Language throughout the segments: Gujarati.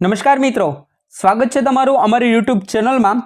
નમસ્કાર મિત્રો, સ્વાગત છે તમારું અમારી યુટ્યુબ ચેનલમાં.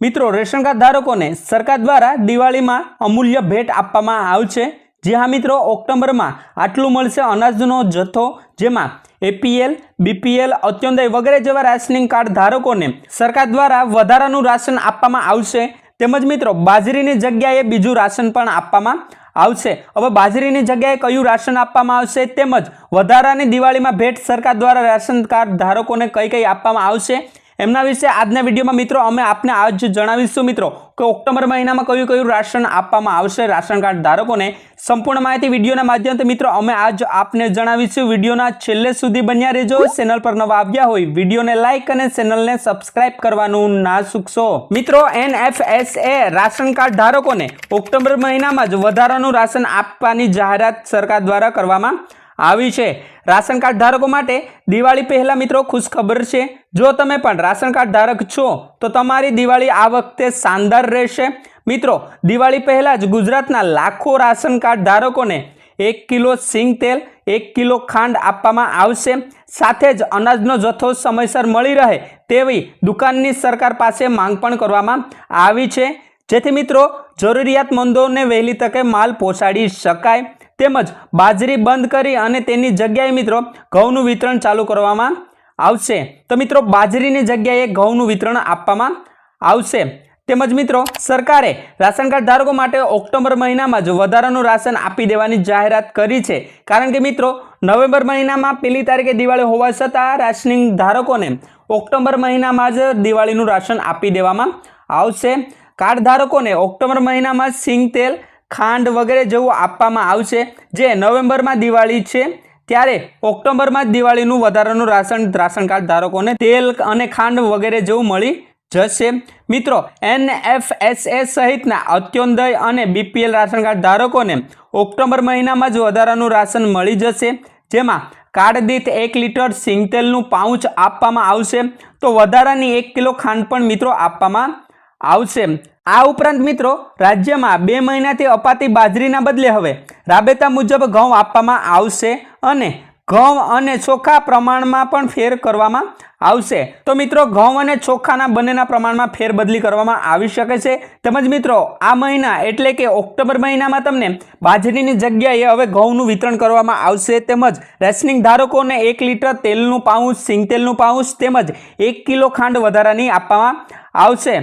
મિત્રો, રેશન કાર્ડ ધારકોને સરકાર દ્વારા દિવાળીમાં અમૂલ્ય ભેટ આપવામાં આવશે જે હા મિત્રો, ઓક્ટોબરમાં આટલું મળશે અનાજનો જથ્થો, જેમાં એપીએલ બીપીએલ અત્યોદય વગેરે જેવા રાશનિંગ કાર્ડ ધારકોને સરકાર દ્વારા વધારાનું રાશન આપવામાં આવશે. તેમજ મિત્રો, બાજરીની જગ્યાએ બીજું રાશન પણ આપવામાં આવશે. હવે બાજરીની જગ્યાએ કયું રાશન આપવામાં આવશે તેમજ વધારાની દિવાળીમાં ભેટ સરકાર દ્વારા રાશન કાર્ડ ધારકોને કઈ કઈ આપવામાં આવશે? એમના વિશે આજના વિડીયોમાં મિત્રો અમે આપને આજ જણાવીશું મિત્રો કે ઓક્ટોબર મહિનામાં કયું કયું રાશન આપવામાં આવશે રાશન કાર્ડ ધારકોને. સંપૂર્ણ માહિતી વિડીયોના માધ્યમથી મિત્રો અમે આજ આપને જણાવીશું. વિડીયોના છેલ્લે સુધી બન્યા રહેજો. ચેનલ પર નવા આવ્યા હોય વિડીયોને લાઇક અને ચેનલને સબસ્ક્રાઇબ કરવાનું ના ચૂકશો મિત્રો એનએફએસએ રાશન કાર્ડ ધારકોને ઓક્ટોબર મહિનામાં જ વધારાનું રાશન આપવાની જાહેરાત સરકાર દ્વારા કરવામાં આવી છે. રાશન કાર્ડ ધારકો માટે દિવાળી પહેલાં મિત્રો ખુશખબર છે. જો તમે પણ રાશન કાર્ડ ધારક છો, તો તમારી દિવાળી આ વખતે શાનદાર રહેશે. મિત્રો, દિવાળી પહેલાં જ ગુજરાતના લાખો રાશન કાર્ડ ધારકોને એક કિલો સિંગ તેલ, એક કિલો ખાંડ આપવામાં આવશે. સાથે જ અનાજનો જથ્થો સમયસર મળી રહે તેવી દુકાનની સરકાર પાસે માંગ પણ કરવામાં આવી છે. જેથી મિત્રો જરૂરિયાતમંદોને વહેલી તકે માલ પહોંચાડી શકાય તેમજ બાજરી બંધ કરી અને તેની જગ્યાએ મિત્રો ઘઉંનું વિતરણ ચાલુ કરવામાં આવશે. તો મિત્રો બાજરીની જગ્યાએ ઘઉંનું વિતરણ આપવામાં આવશે. તેમજ મિત્રો સરકારે રાશન કાર્ડ ધારકો માટે ઓક્ટોબર મહિનામાં જ વધારાનું રાશન આપી દેવાની જાહેરાત કરી છે. કારણ કે મિત્રો નવેમ્બર મહિનામાં પહેલી તારીખે દિવાળી હોવા છતાં રાશનિંગ ધારકોને ઓક્ટોબર મહિનામાં જ દિવાળીનું રાશન આપી દેવામાં આવશે. કાર્ડ ધારકોને ઓક્ટોબર મહિનામાં સિંગ તેલ, ખાંડ વગેરે જેવું આપવામાં આવશે, જે નવેમ્બરમાં દિવાળી છે, ત્યારે ઓક્ટોબરમાં જ દિવાળીનું વધારાનું રાશન રાશન કાર્ડ ધારકોને તેલ અને ખાંડ વગેરે જેવું મળી જશે. મિત્રો એનએફએસએ સહિતના અત્યોદય અને બીપીએલ રાશન કાર્ડ ધારકોને ઓક્ટોબર મહિનામાં જ વધારાનું રાશન મળી જશે, જેમાં કાર્ડ દીઠ એક લીટર સિંગતેલનું પાઉચ આપવામાં આવશે. તો વધારાની એક કિલો ખાંડ પણ મિત્રો આપવામાં આવશે. આ ઉપરાંત મિત્રો, રાજ્યમાં બે મહિનાથી અપાતી બાજરીના બદલે હવે રાબેતા મુજબ ઘઉં આપવામાં આવશે અને ઘઉં અને ચોખા પ્રમાણમાં પણ ફેર કરવામાં આવશે. તો મિત્રો, ઘઉં અને ચોખાના બંનેના પ્રમાણમાં ફેરબદલી કરવામાં આવી શકે છે. તેમજ મિત્રો, આ મહિના એટલે કે ઓક્ટોબર મહિનામાં તમને બાજરીની જગ્યાએ હવે ઘઉંનું વિતરણ કરવામાં આવશે. તેમજ રેશનિંગ ધારકોને એક લીટર તેલનું પાઉચ સિંગતેલનું પાઉચ તેમજ એક કિલો ખાંડ વધારાની આપવામાં આવશે.